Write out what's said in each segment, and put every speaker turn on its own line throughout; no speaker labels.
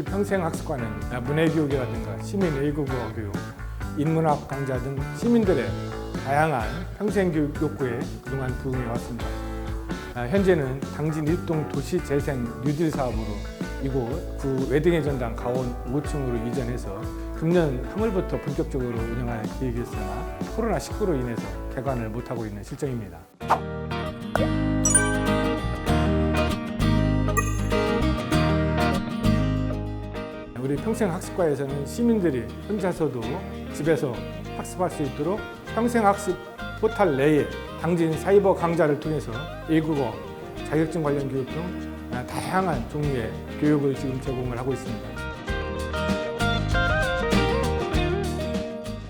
당진시 평생 학습관은 문해교육이라든가 시민 외국어 교육, 인문학 강좌 등 시민들의 다양한 평생 교육 욕구에 그동안 부응해 왔습니다. 아, 현재는 당진 일동 도시 재생 뉴딜 사업으로 이곳 구 외등의 전당 가온 5층으로 이전해서 금년 3월부터 본격적으로 운영할 계획이었으나 코로나19로 인해서 개관을 못하고 있는 실정입니다. 평생학습과에서는 시민들이 혼자서도 집에서 학습할 수 있도록 평생학습 포탈 내에 당진 사이버 강좌를 통해서 외국어, 자격증 관련 교육 등 다양한 종류의 교육을 지금 제공을 하고 있습니다.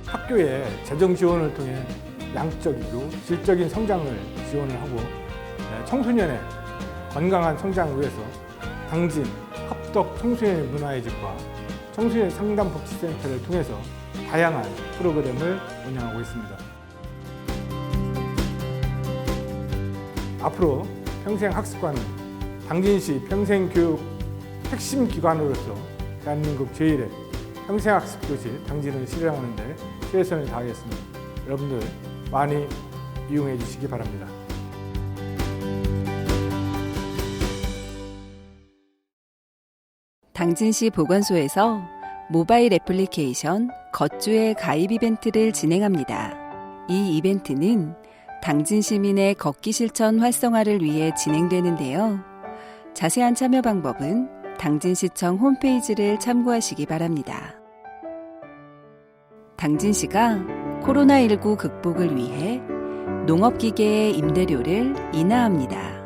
학교의 재정 지원을 통해 양적이고 질적인 성장을 지원을 하고 청소년의 건강한 성장을 위해서 당진 합덕 청소년 문화의 집과 청소년 상담 복지센터를 통해서 다양한 프로그램을 운영하고 있습니다. 앞으로 평생 학습관은 당진시 평생교육 핵심 기관으로서 대한민국 제1의 평생학습도시 당진을 실현하는 데 최선을 다하겠습니다. 여러분들 많이 이용해 주시기 바랍니다.
당진시 보건소에서 모바일 애플리케이션 겉주의 가입 이벤트를 진행합니다. 이 이벤트는 당진 시민의 걷기 실천 활성화를 위해 진행되는데요. 자세한 참여 방법은 당진시청 홈페이지를 참고하시기 바랍니다. 당진시가 코로나19 극복을 위해 농업기계의 임대료를 인하합니다.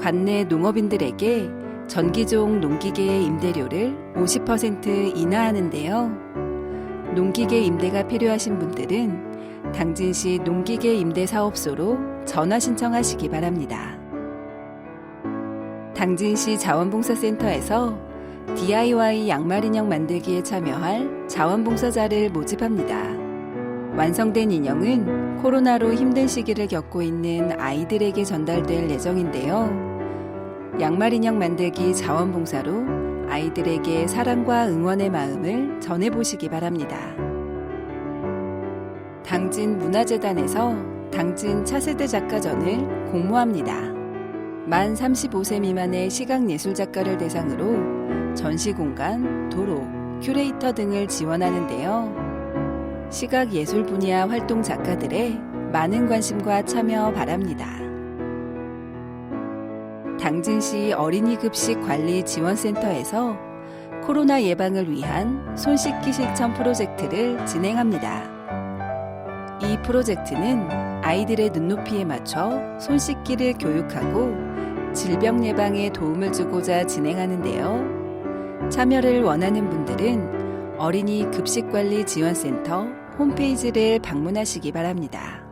관내 농업인들에게 전기종 농기계의 임대료를 50% 인하하는데요. 농기계 임대가 필요하신 분들은 당진시 농기계 임대 사업소로 전화 신청하시기 바랍니다. 당진시 자원봉사센터에서 DIY 양말 인형 만들기에 참여할 자원봉사자를 모집합니다. 완성된 인형은 코로나로 힘든 시기를 겪고 있는 아이들에게 전달될 예정인데요. 양말 인형 만들기 자원봉사로 아이들에게 사랑과 응원의 마음을 전해보시기 바랍니다. 당진 문화재단에서 당진 차세대 작가전을 공모합니다. 만 35세 미만의 시각예술 작가를 대상으로 전시공간, 도로, 큐레이터 등을 지원하는데요. 시각예술 분야 활동 작가들의 많은 관심과 참여 바랍니다. 당진시 어린이 급식 관리 지원센터에서 코로나 예방을 위한 손 씻기 실천 프로젝트를 진행합니다. 이 프로젝트는 아이들의 눈높이에 맞춰 손 씻기를 교육하고 질병 예방에 도움을 주고자 진행하는데요. 참여를 원하는 분들은 어린이 급식관리 지원센터 홈페이지를 방문하시기 바랍니다.